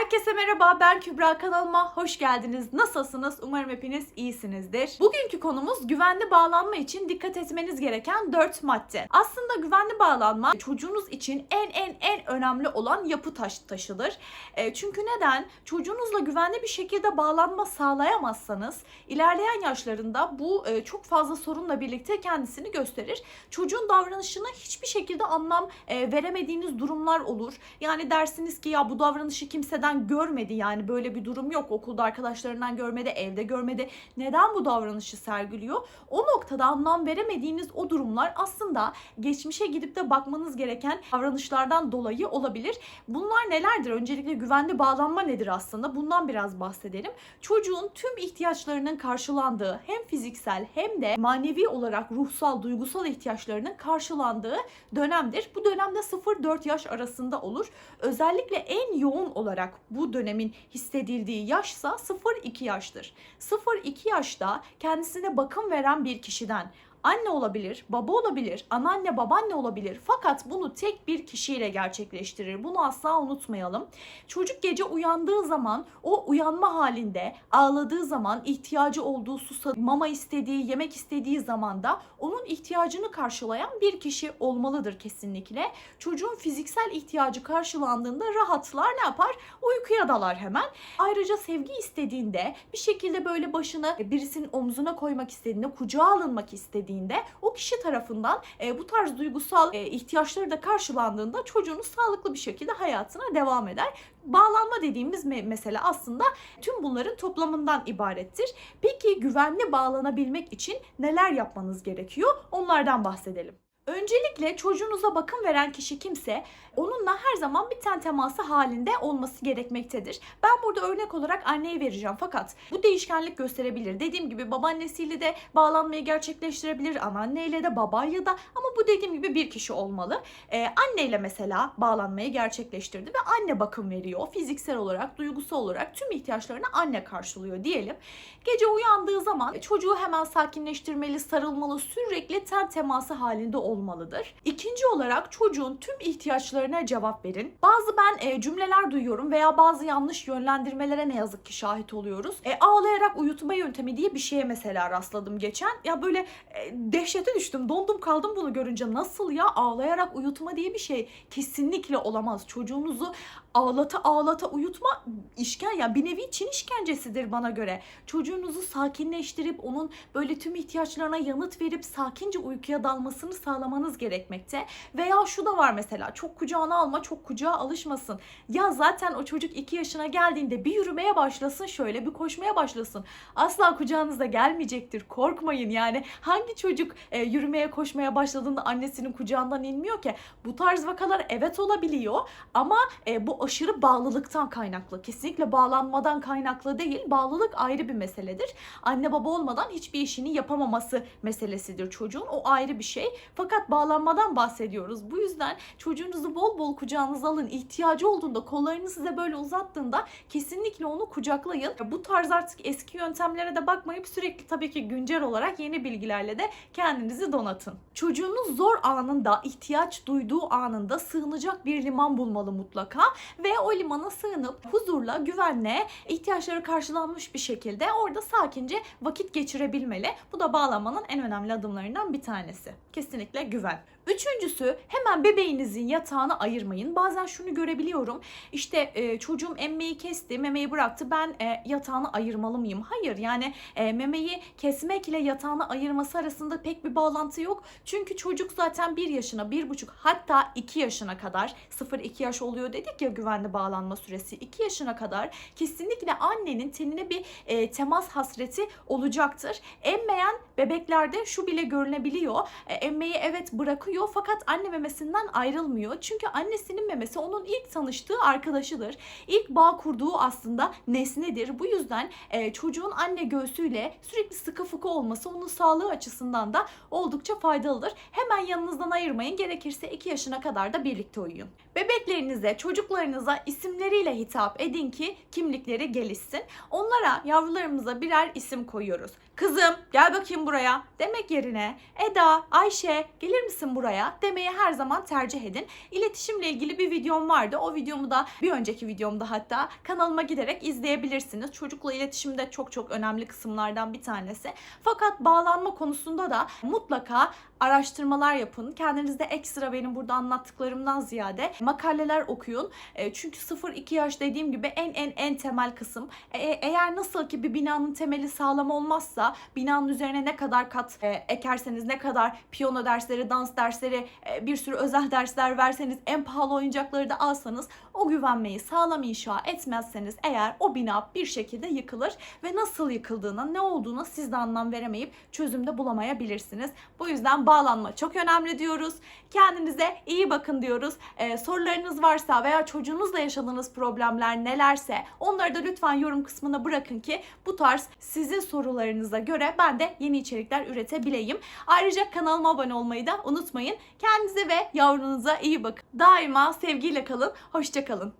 Herkese merhaba ben Kübra kanalıma hoş geldiniz. Nasılsınız? Umarım hepiniz iyisinizdir. Bugünkü konumuz güvenli bağlanma için dikkat etmeniz gereken 4 madde. Aslında güvenli bağlanma çocuğunuz için en en en önemli olan yapı taş taşıdır. E, çünkü neden? Çocuğunuzla güvenli bir şekilde bağlanma sağlayamazsanız ilerleyen yaşlarında bu e, çok fazla sorunla birlikte kendisini gösterir. Çocuğun davranışına hiçbir şekilde anlam e, veremediğiniz durumlar olur. Yani dersiniz ki ya bu davranışı kimseden görmedi yani böyle bir durum yok. Okulda arkadaşlarından görmedi, evde görmedi. Neden bu davranışı sergiliyor? O noktada anlam veremediğiniz o durumlar aslında geçmişe gidip de bakmanız gereken davranışlardan dolayı olabilir. Bunlar nelerdir? Öncelikle güvenli bağlanma nedir aslında? Bundan biraz bahsedelim. Çocuğun tüm ihtiyaçlarının karşılandığı hem fiziksel hem de manevi olarak ruhsal, duygusal ihtiyaçlarının karşılandığı dönemdir. Bu dönemde 0-4 yaş arasında olur. Özellikle en yoğun olarak bu dönemin hissedildiği yaşsa 0-2 yaştır. 0-2 yaşta kendisine bakım veren bir kişiden anne olabilir, baba olabilir, anneanne, babaanne olabilir. Fakat bunu tek bir kişiyle gerçekleştirir. Bunu asla unutmayalım. Çocuk gece uyandığı zaman o uyanma halinde ağladığı zaman ihtiyacı olduğu susa, mama istediği, yemek istediği zaman da onun ihtiyacını karşılayan bir kişi olmalıdır kesinlikle. Çocuğun fiziksel ihtiyacı karşılandığında rahatlar ne yapar? Uykuya dalar hemen. Ayrıca sevgi istediğinde bir şekilde böyle başını birisinin omzuna koymak istediğinde, kucağa alınmak istediğinde o kişi tarafından e, bu tarz duygusal e, ihtiyaçları da karşılandığında çocuğunuz sağlıklı bir şekilde hayatına devam eder. Bağlanma dediğimiz me- mesele aslında tüm bunların toplamından ibarettir. Peki güvenli bağlanabilmek için neler yapmanız gerekiyor? Onlardan bahsedelim. Öncelikle çocuğunuza bakım veren kişi kimse onunla her zaman bir ten teması halinde olması gerekmektedir. Ben burada örnek olarak anneyi vereceğim fakat bu değişkenlik gösterebilir. Dediğim gibi babaannesiyle de bağlanmayı gerçekleştirebilir, anneanneyle de babayla da ama bu dediğim gibi bir kişi olmalı. Ee, anneyle mesela bağlanmayı gerçekleştirdi ve anne bakım veriyor. Fiziksel olarak, duygusal olarak tüm ihtiyaçlarını anne karşılıyor diyelim. Gece uyandığı zaman çocuğu hemen sakinleştirmeli, sarılmalı, sürekli ten teması halinde olmalıdır. İkinci olarak çocuğun tüm ihtiyaçlarına cevap verin. Bazı ben e, cümleler duyuyorum veya bazı yanlış yönlendirmelere ne yazık ki şahit oluyoruz. E, ağlayarak uyutma yöntemi diye bir şeye mesela rastladım geçen. Ya böyle e, dehşete düştüm, dondum kaldım bunu görünce. Nasıl ya ağlayarak uyutma diye bir şey kesinlikle olamaz. Çocuğunuzu ağlata ağlata uyutma işken ya bir nevi Çin işkencesidir bana göre. Çocuğunuzu sakinleştirip onun böyle tüm ihtiyaçlarına yanıt verip sakince uykuya dalmasını sağlamanız gerekmekte. Veya şu da var mesela çok kucağına alma çok kucağa alışmasın. Ya zaten o çocuk 2 yaşına geldiğinde bir yürümeye başlasın şöyle bir koşmaya başlasın. Asla kucağınıza gelmeyecektir korkmayın yani. Hangi çocuk e, yürümeye koşmaya başladığında annesinin kucağından inmiyor ki? Bu tarz vakalar evet olabiliyor ama e, bu aşırı bağlılıktan kaynaklı. Kesinlikle bağlanmadan kaynaklı değil. Bağlılık ayrı bir meseledir. Anne baba olmadan hiçbir işini yapamaması meselesidir çocuğun. O ayrı bir şey. Fakat bağlanmadan bahsediyoruz. Bu yüzden çocuğunuzu bol bol kucağınıza alın. İhtiyacı olduğunda kollarını size böyle uzattığında kesinlikle onu kucaklayın. Bu tarz artık eski yöntemlere de bakmayıp sürekli tabii ki güncel olarak yeni bilgilerle de kendinizi donatın. Çocuğunuz zor anında, ihtiyaç duyduğu anında sığınacak bir liman bulmalı mutlaka ve o limana sığınıp huzurla, güvenle, ihtiyaçları karşılanmış bir şekilde orada sakince vakit geçirebilmeli. Bu da bağlanmanın en önemli adımlarından bir tanesi. Kesinlikle güven. Üçüncüsü hemen bebeğinizin yatağını ayırmayın. Bazen şunu görebiliyorum. İşte e, çocuğum emmeyi kesti, memeyi bıraktı. Ben e, yatağını ayırmalı mıyım? Hayır yani e, memeyi kesmek ile yatağını ayırması arasında pek bir bağlantı yok. Çünkü çocuk zaten 1 yaşına, 1,5 hatta 2 yaşına kadar 0-2 yaş oluyor dedik ya güvenli bağlanma süresi. 2 yaşına kadar kesinlikle annenin tenine bir e, temas hasreti olacaktır. Emmeyen bebeklerde şu bile görünebiliyor. E, emmeyi evet bırakıyor fakat anne memesinden ayrılmıyor. Çünkü annesinin memesi onun ilk tanıştığı arkadaşıdır. İlk bağ kurduğu aslında nesnedir. Bu yüzden e, çocuğun anne göğsüyle sürekli sıkı fıkı olması onun sağlığı açısından da oldukça faydalıdır. Hemen yanınızdan ayırmayın. Gerekirse 2 yaşına kadar da birlikte uyuyun. Bebeklerinize, çocuklarınıza isimleriyle hitap edin ki kimlikleri gelişsin. Onlara yavrularımıza birer isim koyuyoruz. Kızım gel bakayım buraya demek yerine Eda, Ayşe gelir misin buraya demeyi her zaman tercih edin. İletişimle ilgili bir videom vardı. O videomu da bir önceki videomda hatta kanalıma giderek izleyebilirsiniz. Çocukla iletişimde çok çok önemli kısımlardan bir tanesi. Fakat bağlanma konusunda da mutlaka araştırmalar yapın. Kendinizde ekstra benim burada anlattıklarımdan ziyade makaleler okuyun. E, çünkü 0-2 yaş dediğim gibi en en en temel kısım. E, eğer nasıl ki bir binanın temeli sağlam olmazsa binanın üzerine ne kadar kat e, ekerseniz ne kadar piyano dersleri, dans dersleri, e, bir sürü özel dersler verseniz en pahalı oyuncakları da alsanız o güvenmeyi sağlam inşa etmezseniz eğer o bina bir şekilde yıkılır ve nasıl yıkıldığına, ne olduğuna siz de anlam veremeyip çözümde bulamayabilirsiniz. Bu yüzden bağlanma çok önemli diyoruz. Kendinize iyi bakın diyoruz. Ee, sorularınız varsa veya çocuğunuzla yaşadığınız problemler nelerse onları da lütfen yorum kısmına bırakın ki bu tarz sizin sorularınıza göre ben de yeni içerikler üretebileyim. Ayrıca kanalıma abone olmayı da unutmayın. Kendinize ve yavrunuza iyi bakın. Daima sevgiyle kalın. Hoşçakalın.